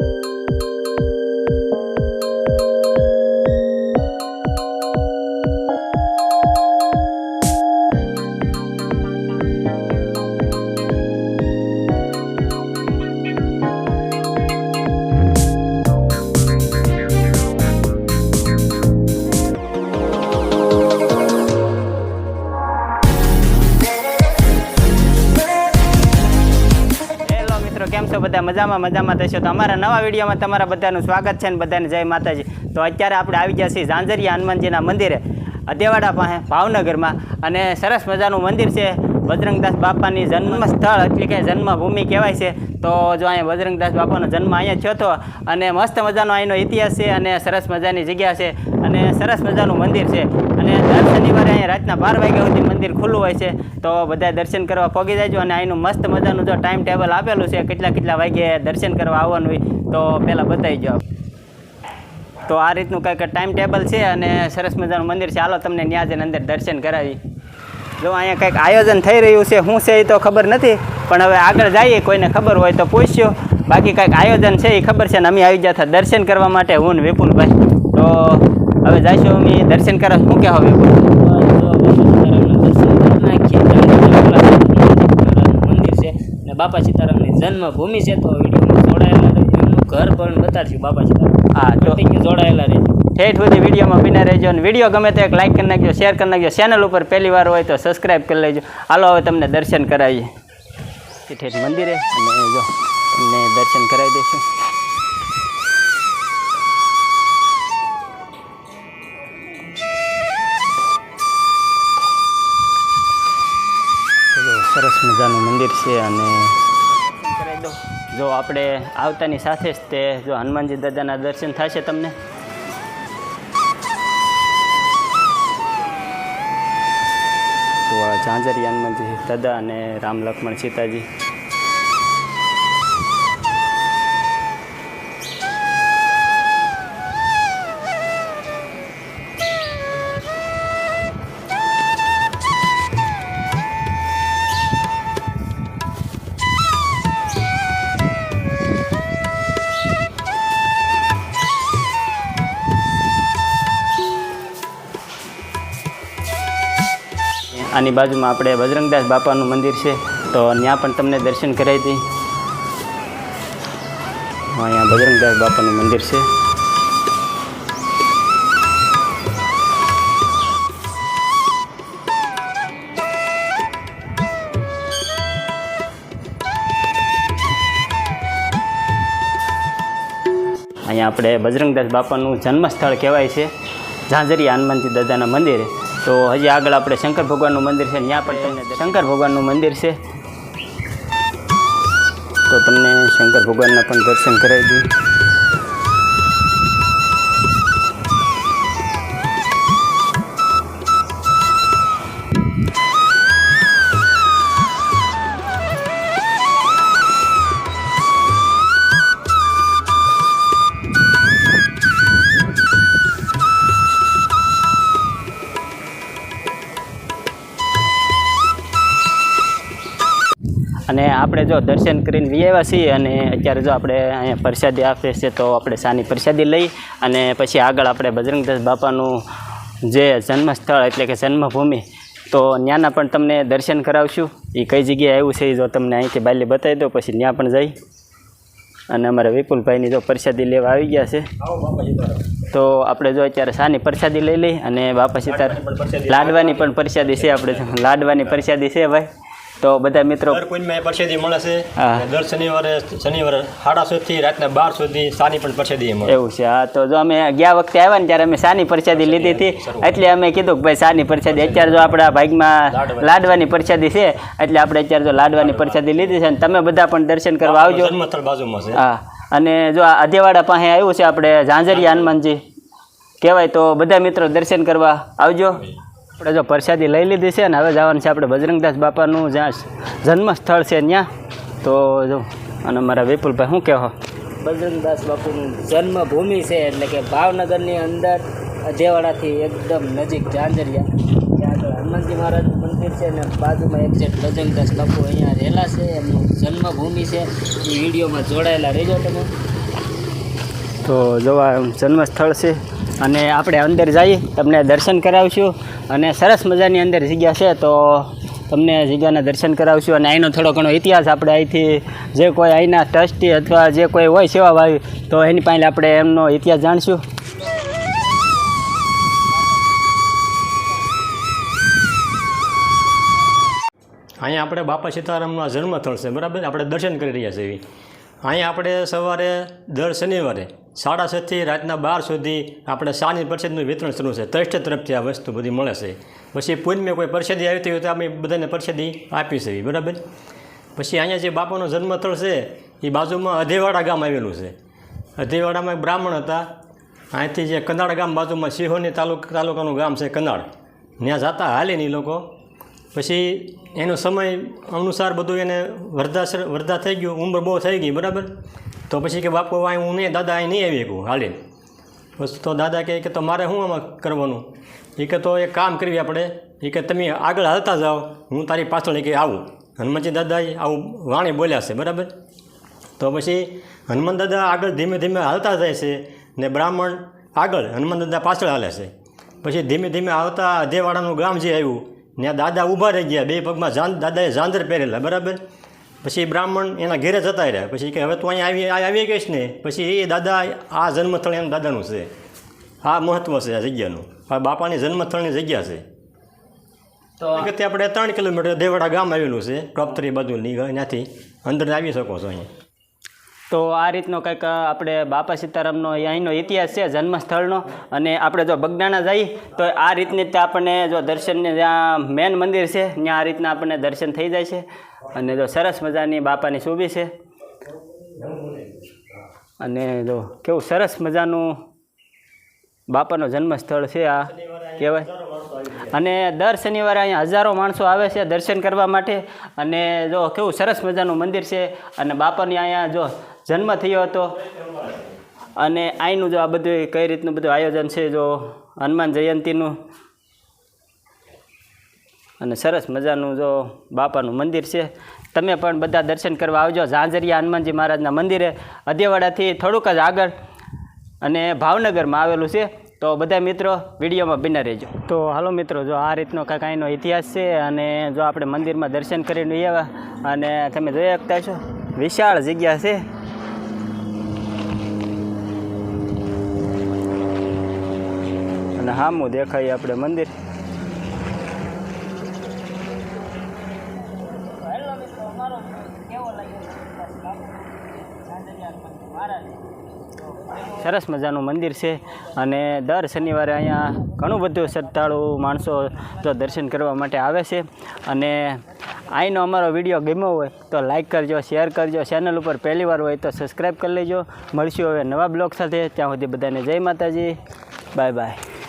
Hello બધા મજામાં મજામાં થશો. તો અમારા નવા વિડીયોમાં તમારા બધાનું સ્વાગત છે ને બધાને જય માતાજી. તો અત્યારે આપણે આવી ગયા છીએ ઝાંઝરિયા હનુમાનજીના મંદિરે અદેવાડા પાસે, ભાવનગરમાં. અને સરસ મજાનું મંદિર છે. બજરંગદાસ બાપાની જન્મ સ્થળ એટલે કે જન્મભૂમિ કહેવાય છે. તો જો અહીંયા બજરંગદાસ બાપાનો જન્મ અહીંયા થયો હતો અને મસ્ત મજાનો અહીંનો ઇતિહાસ છે અને સરસ મજાની જગ્યા છે અને સરસ મજાનું મંદિર છે. અને દર શનિવારે અહીંયા રાતના બાર વાગ્યા સુધી મંદિર ખુલ્લું હોય છે. તો બધા દર્શન કરવા પગી જાય અને અહીંનું મસ્ત મજાનું જો ટાઈમ ટેબલ આપેલું છે, કેટલા કેટલા વાગ્યે દર્શન કરવા આવવાનું હોય, તો પહેલાં બતાવી જાઓ તો આ રીતનું કંઈક ટાઈમ ટેબલ છે અને સરસ મજાનું મંદિર છે. હાલો તમને ન્યા જઈને અંદર દર્શન કરાવી. જો અહીંયા કંઈક આયોજન થઈ રહ્યું છે, શું છે એ તો ખબર નથી, પણ હવે આગળ જઈએ, કોઈને ખબર હોય તો પૂછ્યો. બાકી કંઈક આયોજન છે એ ખબર છે ને અમે આવી ગયા દર્શન કરવા માટે હું ને વિપુલભાઈ. તો હવે જઈશું અમે દર્શન કરવા. શું કહેવા હવે? મંદિર છે ને બાપા સીતારામની જન્મભૂમિ છે તો વિડીયોમાં જોડાયેલા રહેજો. એમનું ઘર પણ બતાડશું બાપા સીતારામ. હા તો જોડાયેલા રહેજો. ઠેઠ સુધી વિડીયોમાં બિના રહેજો અને વીડિયો ગમે તો એક લાઇક કરી નાખજો શેર કરી નાખજો. ચેનલ ઉપર પહેલી વાર હોય તો સબસ્ક્રાઈબ કરી લેજો. હાલો હવે તમને દર્શન કરાવીએ. કે ઠેઠ મંદિરે અને જો તમને દર્શન કરાવી દઈશું. સરસ મજાનું મંદિર છે અને જો આપણે આવતાની સાથે જ તે જો હનુમાનજી દાદાના દર્શન થશે તમને? તો આ ઝાંઝરી હનુમાનજી દાદા અને રામ લક્ષ્મણ સીતાજી. આની બાજુમાં આપણે બજરંગદાસ બાપાનું મંદિર છે. તો ત્યાં પણ તમને દર્શન કરાવી દઈ. અહીંયા બજરંગદાસ બાપાનું મંદિર છે. અહીંયા આપણે બજરંગદાસ બાપાનું જન્મસ્થળ કહેવાય છે. ઝાંઝરી હનુમાનજી દાદાના મંદિરે. તો હજી આગળ આપણે શંકર ભગવાનનું મંદિર છે, ત્યાં પણ તમને શંકર ભગવાનનું મંદિર છે. તો તમને શંકર ભગવાનના પણ દર્શન કરાવી દઈએ. અને આપણે જો દર્શન કરીને વિયેવા છીએ અને અત્યારે જો આપણે અહીંયા પ્રસાદી આપે છે તો આપણે સાની પ્રસાદી લઈ અને પછી આગળ આપણે બજરંગદાસ બાપાનું જે જન્મસ્થળ એટલે કે જન્મભૂમિ, તો ત્યાંના પણ તમને દર્શન કરાવશું. એ કઈ જગ્યાએ આવ્યું છે એ જો તમને અહીંથી બાલી બતાવી દો પછી ત્યાં પણ જઈ. અને અમારા વિપુલભાઈની જો પ્રસાદી લેવા આવી ગયા છે. તો આપણે જો અત્યારે સાની પ્રસાદી લઈ લઈ અને બાપા સીતાર લાડવાની પણ પ્રસાદી છે, આપણે લાડવાની પ્રસાદી છે ભાઈ. તો બધા મિત્રો દર પરસેદી મળે છે. દર શનિવારે શનિવારે સાડા સુધી રાતના બાર સુધી સાની પણ પરસેદી મળે. એવું છે. હા તો જો અમે ગયા વખતે આવ્યા ને ત્યારે અમે સાની પરસાદી લીધી હતી. એટલે અમે કીધું કે ભાઈ સાની પ્રસાદી. અત્યારે જો આપણા ભાગમાં લાડવાની. પ્રસાદી છે એટલે આપણે અત્યારે જો લાડવાની પરસાદી લીધી છે અને તમે બધા પણ દર્શન કરવા આવજો. જન્મસ્થળ બાજુમાં છે. હા. અને જો અધેવાડા પાસે આવ્યું છે આપણે ઝાંઝરિયા હનુમાનજી. કહેવાય તો બધા મિત્રો દર્શન કરવા આવજો. આપણે જો પ્રસાદી લઈ લીધી છે ને હવે જવાનું છે આપણે બજરંગદાસ બાપાનું જ્યાં જન્મસ્થળ છે ત્યાં. તો જો અને મારા વિપુલભાઈ શું કહેવો બજરંગદાસ બાપુનું જન્મભૂમિ છે એટલે કે ભાવનગરની અંદર અજેવાડાથી એકદમ નજીક ઝાંઝરિયા. ત્યાં આગળ હનુમાનજી મહારાજનું મંદિર છે ને બાજુમાં એક્ઝેક્ટ બજરંગદાસ બાપુ અહીંયા રહેલા છે. એમની જન્મભૂમિ છે. એ વિડીયોમાં જોડાયેલા રહેજો તમે. તો જોવા જન્મસ્થળ છે. અને આપણે અંદર જઈએ તમને દર્શન કરાવશું. અને સરસ મજાની અંદર જગ્યા છે, તો તમને જગ્યાના દર્શન કરાવશું. અને અહીંનો થોડો ઘણો ઇતિહાસ આપણે અહીંથી જે કોઈ અહીંના ટ્રસ્ટી અથવા જે કોઈ હોય સેવાભાવી તો એની પાસે આપણે એમનો ઇતિહાસ જાણશું. અહીંયા આપણે બાપા સીતારામનો જન્મસ્થળ છે, બરાબર? આપણે દર્શન કરી રહ્યા છીએ. અહીંયા આપણે સવારે દર શનિવારે સાડા છથી રાતના બાર સુધી આપણે સાની પરિષદનું વિતરણ શરૂ છે. ટ્રસ્ટ તરફથી આ વસ્તુ બધી મળે છે. પછી પૂર્ણમાં કોઈ પરિષદી આવી હોય તો અમે બધાને પરિષદી આપી છે. બરાબર? પછી અહીંયા જે બાપાનો જન્મસ્થળ છે, એ બાજુમાં અધેવાડા ગામ આવેલું છે. અધેવાડામાં એક બ્રાહ્મણ હતા. અહીંથી જે કનાળ ગામ બાજુમાં સિંહોની તાલુક તાલુકાનું ગામ છે કનાળ. ત્યાં જતા હાલીને એ લોકો. પછી એનો સમય અનુસાર બધું એને વર્ધા વરધા થઈ ગયું, ઉંમર બહુ થઈ ગઈ, બરાબર? તો પછી કે બાપુ અહીં હું નહીં, દાદા અહીં નહીં આવી શકું હાલે. બસ તો દાદા કહે કે, તો મારે શું આમાં કરવાનું? એ કે તો એક કામ કરવી આપણે. એ કે તમે આગળ હાલતા જાઓ, હું તારી પાછળ કે આવું. હનુમાનજી દાદાએ આવું વાણી બોલ્યા છે, બરાબર? તો પછી હનુમાન દાદા આગળ ધીમે ધીમે હાલતા જાય છે ને બ્રાહ્મણ આગળ હનુમાન દાદા પાછળ હાલે છે. પછી ધીમે ધીમે આવતા અધેવાડાનું ગામ જે આવ્યું ત્યાં દાદા ઊભા રહી ગયા બે પગમાં જાન દાદાએ ઝાંઝર પહેરેલા બરાબર? પછી બ્રાહ્મણ એના ઘેરે જતા રહ્યા. પછી કે હવે તું અહીંયા આવી આવી ગઈશ ને? પછી એ દાદા આ જન્મસ્થળ એમ દાદાનું છે. આ મહત્ત્વ છે આ જગ્યાનું. આ બાપાની જન્મસ્થળની જગ્યા છે. તો આપણે ત્રણ કિલોમીટર દેવાડા ગામ આવેલું છે પ્રોપતરી બાજુની ત્યાંથી અંદર આવી શકો છો અહીંયા. તો આ રીતનો કંઈક આપણે બાપા સીતારામનો અહીંનો ઇતિહાસ છે, જન્મસ્થળનો. અને આપણે જો બગદાણા જઈએ, તો આ રીતની ત્યાં આપણને જો દર્શનને જ્યાં મેન મંદિર છે, ત્યાં આ રીતના આપણને દર્શન થઈ જાય છે. અને જો સરસ મજાની બાપાની શોભી છે. અને જો કેવું સરસ મજાનું બાપાનો જન્મસ્થળ છે આ, કહેવાય. અને દર શનિવારે અહીંયા હજારો માણસો આવે છે દર્શન કરવા માટે. અને જો કેવું સરસ મજાનું મંદિર છે. અને બાપાની અહીંયા જો જન્મ થયો હતો. અને અહીંનું જો આ બધું કઈ રીતનું બધું આયોજન છે જો હનુમાન જયંતીનું? અને સરસ મજાનું જો બાપાનું મંદિર છે. તમે પણ બધા દર્શન કરવા આવજો ઝાંઝરિયા હનુમાનજી મહારાજના મંદિરે. અધેવાડાથી થોડુંક જ આગળ અને ભાવનગરમાં આવેલું છે. તો બધા મિત્રો વિડીયોમાં બિના રહેજો. તો હાલો મિત્રો, જો આ રીતનો કાંઈક અહીંનો ઇતિહાસ છે અને જો આપણે મંદિરમાં દર્શન કરીને આવ્યા અને તમે જોઈ શકતા છો. વિશાળ જગ્યા છે. હામું દેખાય આપણે મંદિર. સરસ મજાનું મંદિર છે અને દર શનિવારે અહીંયા ઘણું બધું શ્રદ્ધાળુ માણસો તો દર્શન કરવા માટે આવે છે. અને અહીંનો અમારો વીડિયો ગમ્યો હોય તો લાઈક કરજો શેર કરજો. ચેનલ ઉપર પહેલી વાર હોય તો સબસ્ક્રાઈબ કરી લેજો. મળશું હવે નવા બ્લોગ સાથે. ત્યાં સુધી બધાને જય માતાજી. Bye bye